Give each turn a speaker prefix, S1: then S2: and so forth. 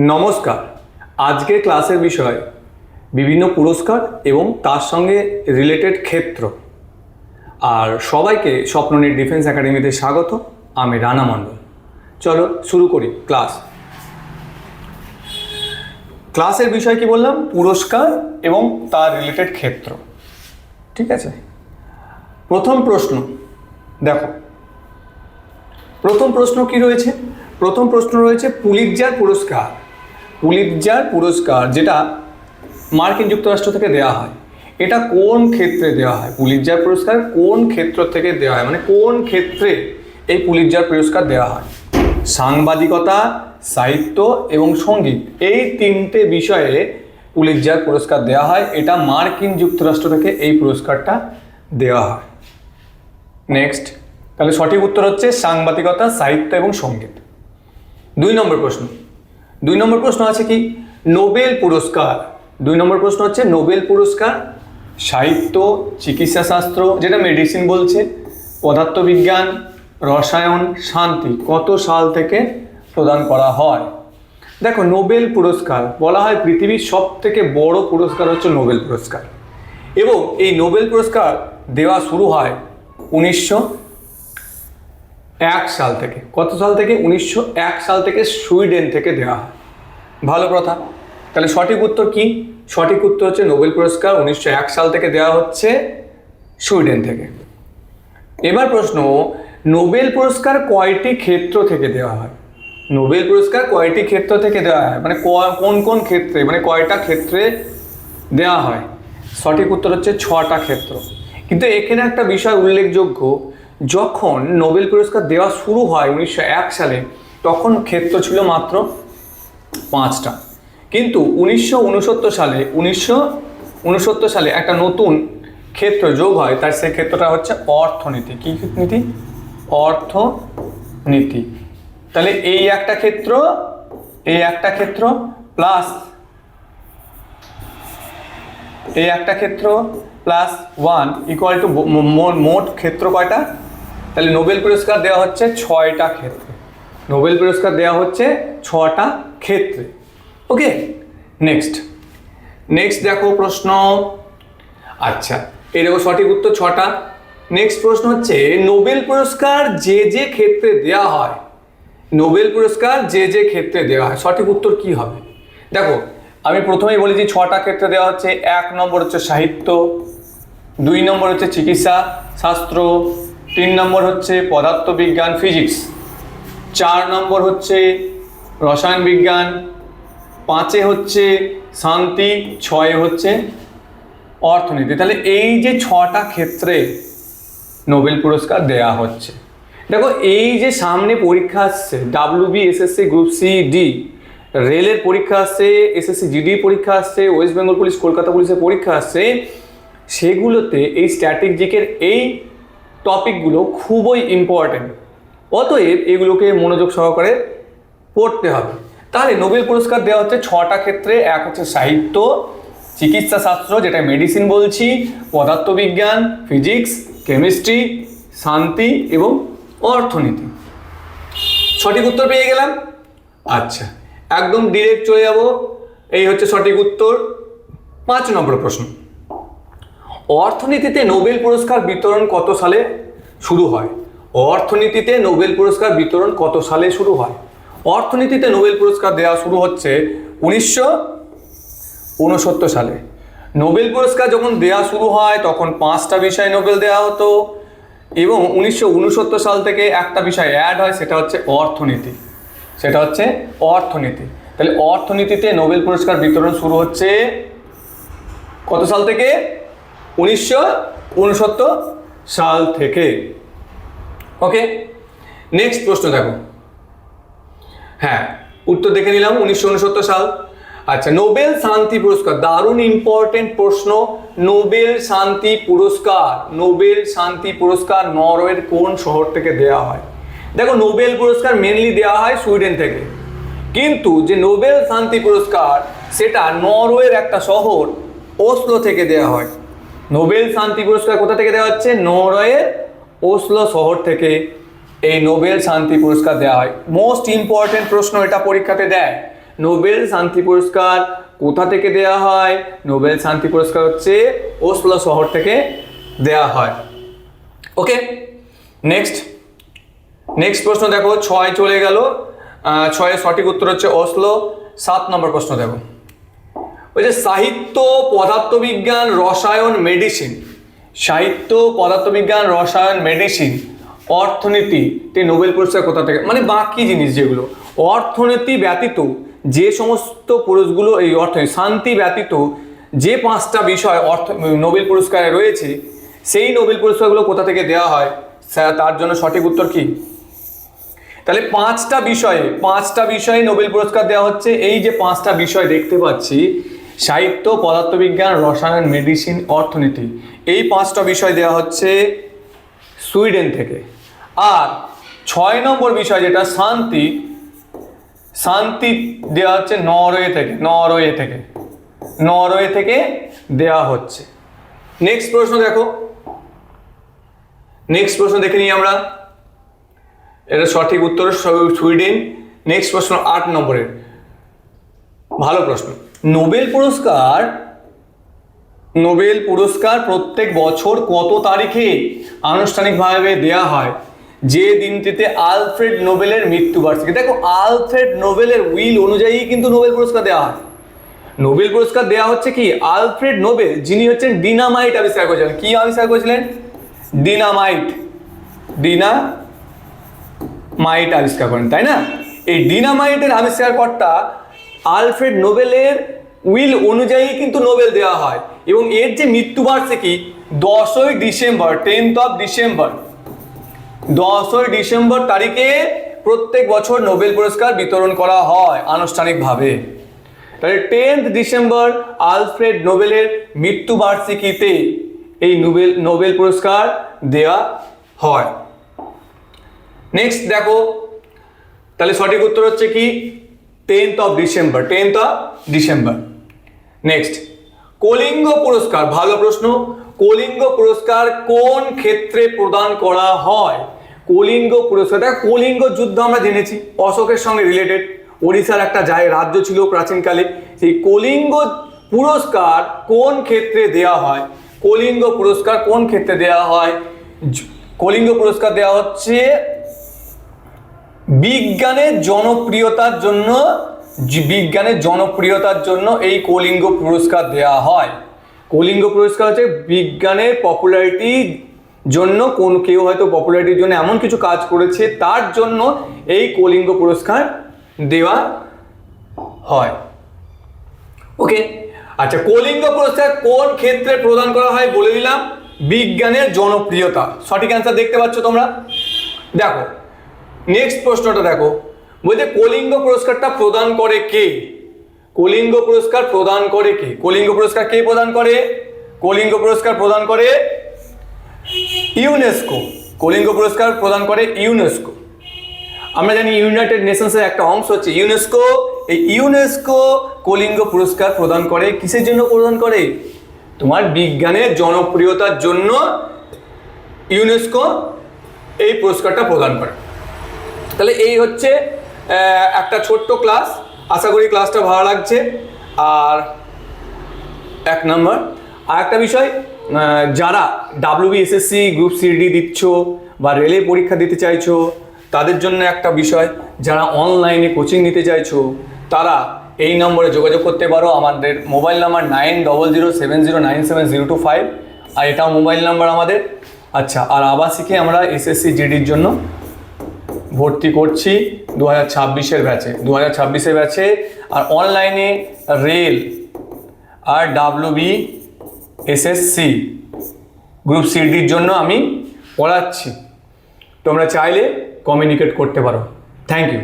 S1: নমস্কার। আজকের ক্লাসের বিষয়, বিভিন্ন পুরস্কার এবং তার সঙ্গে রিলেটেড ক্ষেত্র। আর সবাইকে স্বপ্ননীর ডিফেন্স একাডেমিতে স্বাগত, আমি রানা মণ্ডল। চলো শুরু করি ক্লাস। ক্লাসের বিষয় কি বললাম? পুরস্কার এবং তার রিলেটেড ক্ষেত্র। ঠিক আছে? প্রথম প্রশ্ন, দেখো। প্রথম প্রশ্ন কি রয়েছে? প্রথম প্রশ্ন রয়েছে পুলিৎজার পুরস্কার। পুলিৎজার পুরস্কার যেটা মার্কিন যুক্তরাষ্ট্র থেকে দেওয়া হয়। এটা কোন ক্ষেত্রে দেওয়া হয়? পুলিৎজার পুরস্কার কোন ক্ষেত্র থেকে দেওয়া হয়? মানে কোন ক্ষেত্রে এই পুলিৎজার পুরস্কার দেওয়া হয়? সাংবাদিকতা, সাহিত্য এবং সংগীত, এই তিনটে বিষয়ে পুলিৎজার পুরস্কার দেওয়া হয়। এটা মার্কিন যুক্তরাষ্ট্র থেকে এই পুরস্কারটা দেওয়া হয়। নেক্সট, তাহলে সঠিক উত্তর হচ্ছে সাংবাদিকতা, সাহিত্য এবং সংগীত। দুই নম্বর প্রশ্ন। দুই নম্বর প্রশ্ন আছে কি? নোবেল পুরস্কার। দুই নম্বর প্রশ্ন হচ্ছে, নোবেল পুরস্কার সাহিত্য, চিকিৎসা শাস্ত্র, যেটা মেডিসিন বলছে, পদার্থবিজ্ঞান, রসায়ন, শান্তি, কত সাল থেকে প্রদান করা হয়? দেখো, নোবেল পুরস্কার বলা হয় পৃথিবীর সব থেকে বড় পুরস্কার হচ্ছে নোবেল পুরস্কার। এবং এই নোবেল পুরস্কার দেওয়া শুরু হয় উনিশশো এক সাল থেকে। কত সাল থেকে? উনিশশো এক সাল থেকে সুইডেন থেকে দেওয়া হয়। ভালো কথা তাহলে সঠিক উত্তর কি? সঠিক উত্তর হচ্ছে নোবেল পুরস্কার উনিশশো এক সাল থেকে দেওয়া হচ্ছে সুইডেন থেকে। এবার প্রশ্ন, নোবেল পুরস্কার কয়টি ক্ষেত্র থেকে দেওয়া হয়? নোবেল পুরস্কার কয়টি ক্ষেত্র থেকে দেওয়া হয়? মানে কোন কোন ক্ষেত্রে মানে কয়টা ক্ষেত্রে দেওয়া হয়? সঠিক উত্তর হচ্ছে ছটা ক্ষেত্র। কিন্তু এখানে একটা বিষয় উল্লেখযোগ্য, যখন নোবেল পুরস্কার দেওয়া শুরু হয় উনিশশো এক সালে, তখন ক্ষেত্র ছিল মাত্র পাঁচটা। কিন্তু উনিশশো উনসত্তর সালে, উনিশশো উনসত্তর সালে একটা নতুন ক্ষেত্র যোগ হয়, তার সেই ক্ষেত্রটা হচ্ছে অর্থনীতি। কী নীতি অর্থনীতি। তাহলে এই একটা ক্ষেত্র, এই একটা ক্ষেত্র প্লাস এই একটা ক্ষেত্র প্লাস ওয়ান ইকুয়াল টু মোট ক্ষেত্র কয়টা? তাহলে নোবেল পুরস্কার দেওয়া হচ্ছে ছয়টা ক্ষেত্রে। নোবেল পুরস্কার দেওয়া হচ্ছে ছটা ক্ষেত্রে। ওকে নেক্সট নেক্সট দেখো প্রশ্ন। আচ্ছা এই দেখো সঠিক উত্তর ছটা। নেক্সট প্রশ্ন হচ্ছে, নোবেল পুরস্কার যে যে ক্ষেত্রে দেওয়া হয়, নোবেল পুরস্কার যে যে ক্ষেত্রে দেওয়া হয়, সঠিক উত্তর কি হবে? দেখো, আমি প্রথমেই বলেছি ছটা ক্ষেত্রে দেওয়া হচ্ছে, এক নম্বর হচ্ছে সাহিত্য, দুই নম্বর হচ্ছে চিকিৎসা, শাস্ত্র, তিন নম্বর হচ্ছে পদার্থবিজ্ঞান ফিজিক্স চার নম্বর হচ্ছে রসায়ন বিজ্ঞান, পাঁচে হচ্ছে শান্তি, ছয়ে হচ্ছে অর্থনীতি। তাহলে এই যে ছটা ক্ষেত্রে নোবেল পুরস্কার দেয়া হচ্ছে, দেখো এই যে সামনে পরীক্ষা আসছে WB SSC group C D রেলের পরীক্ষা আসছে এসএসসি জিডি পরীক্ষা আসছে ওয়েস্ট বেঙ্গল পুলিশ কলকাতা পুলিশের পরীক্ষা আসছে, সেগুলোতে এই স্ট্র্যাটেজিকের এই টপিকগুলো খুবই ইম্পর্ট্যান্ট অতএব এগুলোকে মনোযোগ সহকারে পড়তে হবে। তাহলে নোবেল পুরস্কার দেওয়া হচ্ছে ছটা ক্ষেত্রে। এক হচ্ছে সাহিত্য, চিকিৎসা শাস্ত্র, যেটা মেডিসিন বলছি, পদার্থবিজ্ঞান ফিজিক্স কেমিস্ট্রি শান্তি এবং অর্থনীতি। সঠিক উত্তর পেয়ে গেলাম? আচ্ছা একদম ডিরেক্ট চলে যাব। এই হচ্ছে সঠিক উত্তর। পাঁচ নম্বর প্রশ্ন। অর্থনীতিতে নোবেল পুরস্কার বিতরণ কত সালে শুরু হয়? অর্থনীতিতে নোবেল পুরস্কার বিতরণ কত সালে শুরু হয়? অর্থনীতিতে নোবেল পুরস্কার দেওয়া শুরু হচ্ছে উনিশশো উনসত্তর সালে। নোবেল পুরস্কার যখন দেওয়া শুরু হয়, তখন পাঁচটা বিষয় নোবেল দেওয়া হতো এবং উনিশশো উনসত্তর সাল থেকে একটা বিষয় অ্যাড হয়, সেটা হচ্ছে অর্থনীতি। সেটা হচ্ছে অর্থনীতি। তাহলে অর্থনীতিতে নোবেল পুরস্কার বিতরণ শুরু হচ্ছে কত সাল থেকে? উনিশশো উনসত্তর সাল থেকে। ওকে নেক্সট প্রশ্ন দেখো। হ্যাঁ উত্তর দেখে নিলাম, উনিশশো উনসত্তর সাল। আচ্ছা নোবেল শান্তি পুরস্কার, দারুণ ইম্পর্টেন্ট প্রশ্ন। নোবেল শান্তি পুরস্কার, নোবেল শান্তি পুরস্কার নরওয়ের কোন শহর থেকে দেওয়া হয়? দেখো, নোবেল পুরস্কার মেনলি দেওয়া হয় সুইডেন থেকে। কিন্তু যে নোবেল শান্তি পুরস্কার, সেটা নরওয়ের একটা শহর, ওসলো থেকে দেওয়া হয়। নোবেল শান্তি পুরস্কার কোথা থেকে দেওয়া হচ্ছে? নরওয়ের ওসলো শহর থেকে এই নোবেল শান্তি পুরস্কার দেওয়া হয়। মোস্ট ইম্পর্টেন্ট প্রশ্ন এটা পরীক্ষাতে দেয়। নোবেল শান্তি পুরস্কার কোথা থেকে দেয়া হয়? নোবেল শান্তি পুরস্কার হচ্ছে ওসলো শহর থেকে দেয়া হয়। ওকে নেক্সট নেক্সট প্রশ্ন দেখো, ছয় চলে গেল। ছয়ের সঠিক উত্তর হচ্ছে ওসলো। সাত নম্বর প্রশ্ন দেখো। ওই যে সাহিত্য, পদার্থবিজ্ঞান, রসায়ন মেডিসিন সাহিত্য, পদার্থবিজ্ঞান, রসায়ন মেডিসিন অর্থনীতি, তে নোবেল পুরস্কার কোথা থেকে? মানে বাকি জিনিস যেগুলো। অর্থনীতি ব্যতীত যে সমস্ত পুরস্কারগুলো এই অর্থনীতি, শান্তি ব্যতীত যে পাঁচটা বিষয় অর্থ নোবেল পুরস্কারে রয়েছে, সেই নোবেল পুরস্কারগুলো কোথা থেকে দেওয়া হয়? তার জন্য সঠিক উত্তর কি? তাহলে পাঁচটা বিষয়ে পাঁচটা বিষয়ে নোবেল পুরস্কার দেওয়া হচ্ছে। এই যে পাঁচটা বিষয় দেখতে পাচ্ছি সাহিত্য, পদার্থবিজ্ঞান, রসায়ন মেডিসিন অর্থনীতি। এই পাঁচটা বিষয় দেওয়া হচ্ছে সুইডেন থেকে। আর ছয় নম্বর বিষয় যেটা, শান্তি শান্তি দেওয়া হচ্ছে নরওয়ে থেকে নরওয়ে থেকে। নরওয়ে থেকে দেওয়া হচ্ছে। নেক্সট প্রশ্ন দেখো। নেক্সট প্রশ্ন দেখে নিই আমরা। এটা সঠিক উত্তর সুইডেন। নেক্সট প্রশ্ন আট নম্বরের। ভালো প্রশ্ন। নোবেল পুরস্কার নোবেল পুরস্কার প্রত্যেক বছর কত তারিখে আনুষ্ঠানিকভাবে দেয়া হয়? যে দিনটিতে আলফ্রেড নোবেলের মৃত্যুবার্ষিকী। দেখো, আলফ্রেড নোবেলের উইল অনুযায়ী কিন্তু নোবেল পুরস্কার দেওয়া হয়। নোবেল পুরস্কার দেওয়া হচ্ছে কি? আলফ্রেড নোবেল, যিনি হচ্ছেন ডিনামাইট আবিষ্কার করেছিলেন। কি আবিষ্কার করেছিলেন? ডিনামাইট ডিনা মাইট আবিষ্কার করেন, তাই না? এই ডিনামাইটের আবিষ্কারকর্তা আলফ্রেড নোবেলের উইল অনুযায়ী কিন্তু নোবেল দেওয়া হয় এবং এর যে মৃত্যুবার্ষিকী দশই ডিসেম্বর টেন্থ অফ ডিসেম্বর দশই ডিসেম্বর তারিখে প্রত্যেক বছর নোবেল পুরস্কার বিতরণ করা হয় আনুষ্ঠানিকভাবে। তাহলে টেন্থ ডিসেম্বর আলফ্রেড নোবেলের মৃত্যুবার্ষিকীতে এই নোবেল নোবেল পুরস্কার দেওয়া হয়। নেক্সট দেখো, তাহলে সঠিক উত্তর হচ্ছে কি? Tenth of December tenth of December next Kalinga পুরস্কার ভালো প্রশ্ন কলিঙ্গ পুরস্কার কোন ক্ষেত্রে প্রদান করা হয় কলিঙ্গ পুরস্কার দেখো কলিঙ্গ যুদ্ধ আমরা জেনেছি অশোকের সঙ্গে রিলেটেড ওড়িশার একটা যায় রাজ্য ছিল প্রাচীনকালে সেই কলিঙ্গ পুরস্কার কোন ক্ষেত্রে দেয়া হয় কলিঙ্গ পুরস্কার কোন ক্ষেত্রে দেয়া হয় কলিঙ্গ পুরস্কার দেওয়া হচ্ছে বিজ্ঞানের জনপ্রিয়তার জন্য বিজ্ঞানের জনপ্রিয়তার জন্য এই কলিঙ্গ পুরস্কার দেওয়া হয়। কলিঙ্গ পুরস্কার হচ্ছে বিজ্ঞানের পপুলারিটি জন্য কোন কেউ হয়তো পপুলারিটির জন্য এমন কিছু কাজ করেছে, তার জন্য এই কলিঙ্গ পুরস্কার দেওয়া হয়। ওকে আচ্ছা কলিঙ্গ পুরস্কার কোন ক্ষেত্রে প্রদান করা হয় বলে দিলাম। বিজ্ঞানের জনপ্রিয়তা। সঠিক অ্যান্সার দেখতে পাচ্ছ তোমরা? দেখো নেক্সট প্রশ্নটা দেখো। বলছে, কলিঙ্গ পুরস্কারটা প্রদান করে কে? কলিঙ্গ পুরস্কার প্রদান করে কে? কলিঙ্গ পুরস্কার কে প্রদান করে? কলিঙ্গ পুরস্কার প্রদান করে ইউনেস্কো কলিঙ্গ পুরস্কার প্রদান করে ইউনেস্কো আমরা জানি ইউনাইটেড নেশনসের একটা অংশ হচ্ছে ইউনেস্কো এই ইউনেস্কো কলিঙ্গ পুরস্কার প্রদান করে, কিসের জন্য প্রদান করে? তোমার বিজ্ঞানের জনপ্রিয়তার জন্য ইউনেস্কো এই পুরস্কারটা প্রদান করে। তাহলে এই হচ্ছে একটা ছোট্ট ক্লাস আশা করি ক্লাসটা ভালো লাগছে। আর এক নম্বর আর একটা বিষয় যারা ডাব্লিউবিএসএসসি গ্রুপ সিডি দিচ্ছ বা রেলে পরীক্ষা দিতে চাইছো, তাদের জন্য একটা বিষয়, যারা অনলাইনে কোচিং নিতে চাইছো, তারা এই নম্বরে যোগাযোগ করতে পারো। আমাদের mobile number nine double zero seven zero nine seven zero two five আর এটাও মোবাইল নাম্বার আমাদের। আচ্ছা আর আবাসিকে আমরা এসএসসি জিডির জন্য ভর্তি করছি দু হাজার ছাব্বিশের ব্যাচে দু হাজার ছাব্বিশের ব্যাচে আর অনলাইনে রেল আর ডাব্লিউ বি সি গ্রুপ সিডির জন্য আমি পড়াচ্ছি। তোমরা চাইলে কমিউনিকেট করতে পারো। Thank you